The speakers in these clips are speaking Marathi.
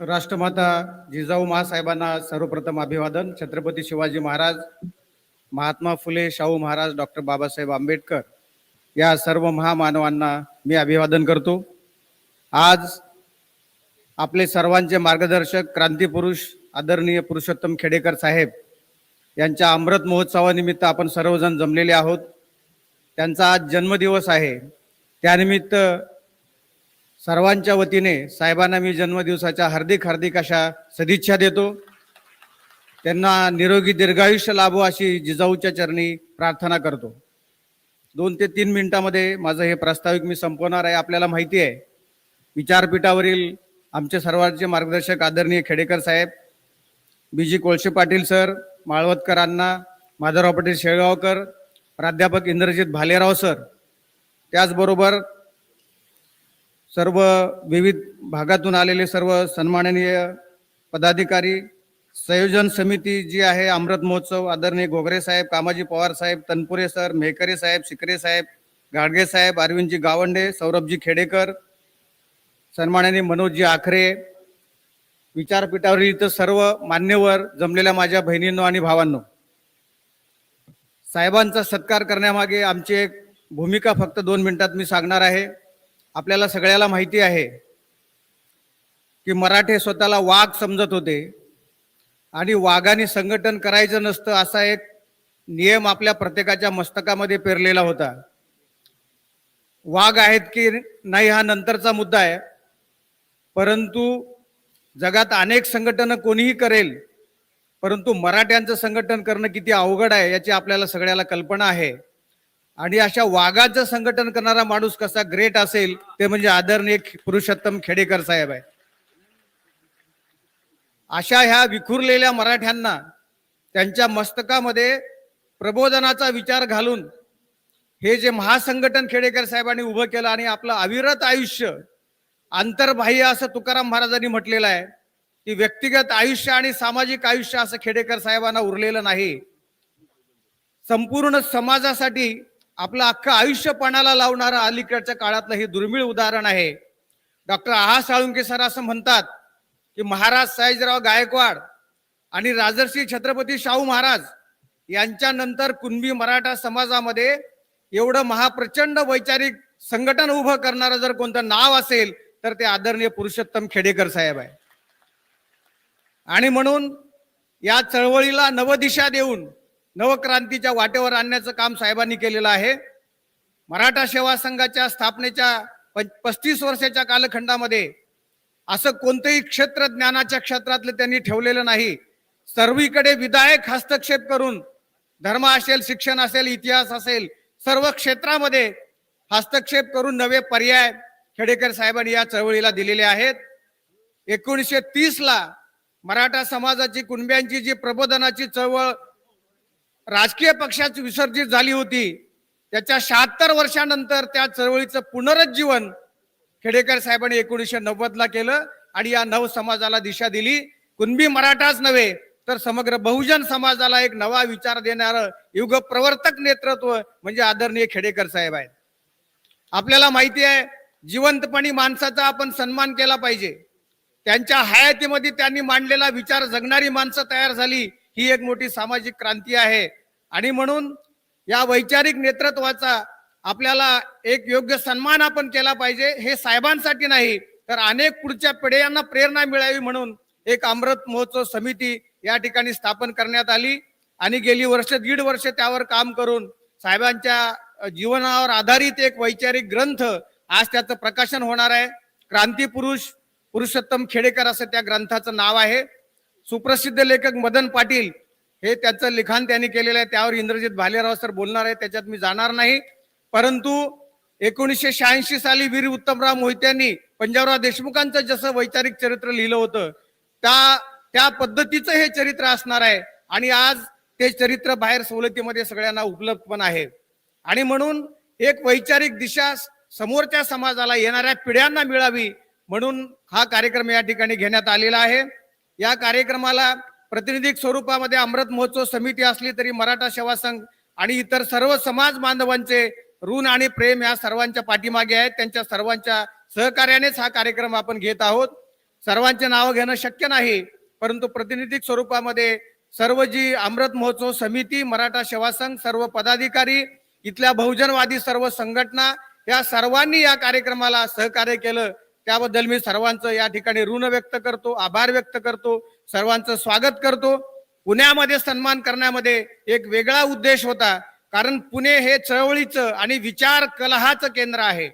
राष्ट्रमाता जिजाऊ महासाहेबांना सर्वप्रथम अभिवादन. छत्रपती शिवाजी महाराज महात्मा फुले शाहू महाराज डॉक्टर बाबासाहेब आंबेडकर या सर्व महामानवांना मी अभिवादन करतो. आज आपले सर्वांचे मार्गदर्शक क्रांतीपुरुष आदरणीय पुरुषोत्तम खेडेकर साहेब यांच्या अमृत महोत्सवानिमित्त आपण सर्वजण जमलेले आहोत. त्यांचा आज जन्मदिवस आहे. त्यानिमित्त सर्वांच्या वतीने साहेबांना मी जन्मदिवसाच्या हार्दिक हार्दिक अशा सदिच्छा देतो. त्यांना निरोगी दीर्घायुष्य लाभो अशी जिजाऊच्या चरणी प्रार्थना करतो. दोन ते तीन मिनिटामध्ये माझं हे प्रास्ताविक मी संपवणार आहे आपल्याला माहिती आहे. विचारपीठावरील आमचे सर्वांचे मार्गदर्शक आदरणीय Khedekar Saheb B G Kolshe Patil sir माळवतकरांना Madhavrao Patil Shelgaonkar प्राध्यापक इंद्रजित भालेराव सर. त्याचबरोबर सर्व विविध भागातून आलेले सर्व सन्माननीय पदाधिकारी संयोजन समिती जी आहे अमृत महोत्सव आदरणीय गोगरे साहेब कामाजी पवार साहेब तनपुरे सर मेहकरे साहेब शिकरे साहेब गाडगे साहेब अरविंदजी गावंडे सौरभजी खेडेकर सन्माननीय मनोजजी आखरे विचारपीठावरील इथं सर्व मान्यवर जमलेल्या माझ्या बहिणींनो आणि भावांनो साहेबांचा सत्कार करण्यामागे आमची एक भूमिका फक्त दोन मिनिटात मी सांगणार आहे. आपल्याला सगळ्याला माहिती आहे की मराठे स्वतःला वाघ समजत होते आणि वाघाने संघटन करायचं नसतं असा एक नियम आपल्या प्रत्येकाच्या मस्तकामध्ये पेरलेला होता. वाघ आहेत की नाही हा नंतरचा मुद्दा आहे. परंतु जगात अनेक संघटनं कोणीही करेल परंतु मराठ्यांचं संघटन करणं किती अवघड आहे याची आपल्याला सगळ्याला कल्पना आहे. आणि अशा वाघाचं संघटन करणारा माणूस कसा ग्रेट असेल ते म्हणजे आदरणीय पुरुषोत्तम खेडेकर साहेब आहे. अशा ह्या विखुरलेल्या मराठ्यांना त्यांच्या मस्तकामध्ये प्रबोधनाचा विचार घालून हे जे महासंघटन खेडेकर साहेबांनी उभं केलं आणि आपलं अविरत आयुष्य आंतरबाह्य असं तुकाराम महाराजांनी म्हटलेलं आहे की व्यक्तिगत आयुष्य आणि सामाजिक आयुष्य असं खेडेकर साहेबांना उरलेलं नाही. संपूर्ण समाजासाठी आपलं अख्खं आयुष्य पणाला लावणारं अलीकडच्या काळातलं हे दुर्मिळ उदाहरण आहे. डॉक्टर आहा साळुंके सर असं म्हणतात की महाराज सयाजीराव गायकवाड आणि राजर्षी छत्रपती शाहू महाराज यांच्यानंतर कुणबी मराठा समाजामध्ये एवढं महाप्रचंड वैचारिक संघटन उभं करणारं जर कोणतं नाव असेल तर ते आदरणीय पुरुषोत्तम खेडेकर साहेब आहे. आणि म्हणून या चळवळीला नवदिशा देऊन नवक्रांतीच्या वाटेवर आणण्याचं काम साहेबांनी केलेलं आहे. मराठा सेवा संघाच्या स्थापनेच्या पस्तीस वर्षाच्या कालखंडामध्ये असं कोणतंही क्षेत्र ज्ञानाच्या क्षेत्रातलं त्यांनी ठेवलेलं नाही. सर्वीकडे विधायक हस्तक्षेप करून धर्म असेल शिक्षण असेल इतिहास असेल सर्व क्षेत्रामध्ये हस्तक्षेप करून नवे पर्याय खेडेकर साहेबांनी या चळवळीला दिलेले आहेत. एकोणीसशे तीसला मराठा समाजाची कुणब्यांची जी प्रबोधनाची चळवळ राजकीय पक्षाची विसर्जित झाली होती. त्याच्या शहात्तर वर्षानंतर त्या चळवळीचं पुनरुज्जीवन खेडेकर साहेबांनी एकोणीसशे नव्वद ला केलं आणि या नव समाजाला दिशा दिली. कुणबी मराठाच नव्हे तर समग्र बहुजन समाजाला एक नवा विचार देणारं युग प्रवर्तक नेतृत्व म्हणजे आदरणीय खेडेकर साहेब आहेत. आपल्याला माहिती आहे जिवंतपणी माणसाचा आपण सन्मान केला पाहिजे. त्यांच्या हयातीमध्ये त्यांनी मांडलेला विचार जगणारी माणसं तयार झाली. ही एक मोठी सामाजिक क्रांती आहे. आणि म्हणून या वैचारिक नेतृत्वाचा आपल्याला एक योग्य सन्मान आपण केला पाहिजे हे साहेबांसाठी नाही तर अनेक पुढच्या पिढ्यांना प्रेरणा मिळावी म्हणून एक अमृत महोत्सव समिती या ठिकाणी स्थापन करण्यात आली. आणि गेली वर्ष दीड वर्ष त्यावर काम करून साहेबांच्या जीवनावर आधारित एक वैचारिक ग्रंथ आज त्याचं प्रकाशन होणार आहे. क्रांतीपुरुष पुरुषोत्तम खेडेकर असं त्या ग्रंथाचं नाव आहे. सुप्रसिद्ध लेखक मदन पाटील हे त्याचं लिखाण त्यांनी केलेलं आहे. त्यावर इंद्रजित भालेराव सर बोलणार आहे. त्याच्यात मी जाणार नाही. परंतु एकोणीसशे शहाऐंशी साली वीर उत्तमराव मोहित्यांनी पंजाबराव देशमुखांचं जसं वैचारिक चरित्र लिहिलं होतं त्या त्या पद्धतीचं हे चरित्र असणार आहे. आणि आज ते चरित्र बाहेर सवलतीमध्ये सगळ्यांना उपलब्ध पण आहे. आणि म्हणून एक वैचारिक दिशा समोरच्या समाजाला येणाऱ्या पिढ्यांना मिळावी म्हणून हा कार्यक्रम या ठिकाणी घेण्यात आलेला आहे. या कार्यक्रमाला प्रतिनिधिक स्वरूपामध्ये अमृत महोत्सव समिती असली तरी मराठा सेवा संघ आणि इतर सर्व समाज बांधवांचे ऋण आणि प्रेम या सर्वांच्या पाठीमागे आहेत. त्यांच्या सर्वांच्या सहकार्यानेच हा कार्यक्रम आपण घेत आहोत. सर्वांचे नाव घेणं शक्य नाही परंतु प्रतिनिधिक स्वरूपामध्ये सर्व जी अमृत महोत्सव समिती मराठा सेवा संघ सर्व पदाधिकारी इथल्या बहुजनवादी सर्व संघटना या सर्वांनी या कार्यक्रमाला सहकार्य केलं. त्याबद्दल मी सर्वांचं या ठिकाणी ऋण व्यक्त करतो आभार व्यक्त करतो सर्वांचं स्वागत करतो. पुण्यामध्ये सन्मान करण्यामध्ये एक वेगळा उद्देश होता कारण पुणे हे चळवळीचं आणि विचार कलहाचं केंद्र आहे.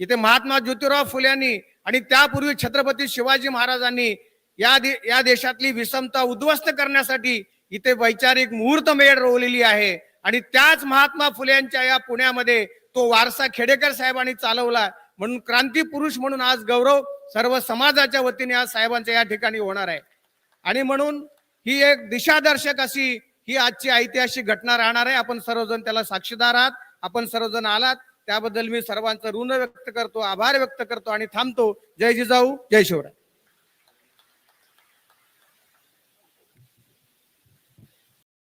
इथे महात्मा ज्योतिराव फुल्यांनी आणि त्यापूर्वी छत्रपती शिवाजी महाराजांनी या दे या देशातली विषमता उद्ध्वस्त करण्यासाठी इथे वैचारिक मुहूर्त मेळ रोवलेली आहे. आणि त्याच महात्मा फुल्यांच्या या पुण्यामध्ये तो वारसा खेडेकर साहेबांनी चालवला. म्हणून क्रांती पुरुष म्हणून आज गौरव सर्व समाजाच्या वतीने आज साहेबांच्या या ठिकाणी होणार आहे. आणि म्हणून ही एक दिशादर्शक अशी ही आजची ऐतिहासिक घटना राहणार आहे. आपण सर्वजण त्याला साक्षीदार आहात. आपण सर्वजण आलात. त्याबद्दल मी सर्वांचं ऋण व्यक्त करतो आभार व्यक्त करतो आणि थांबतो. जय जिजाऊ जय शिवराय.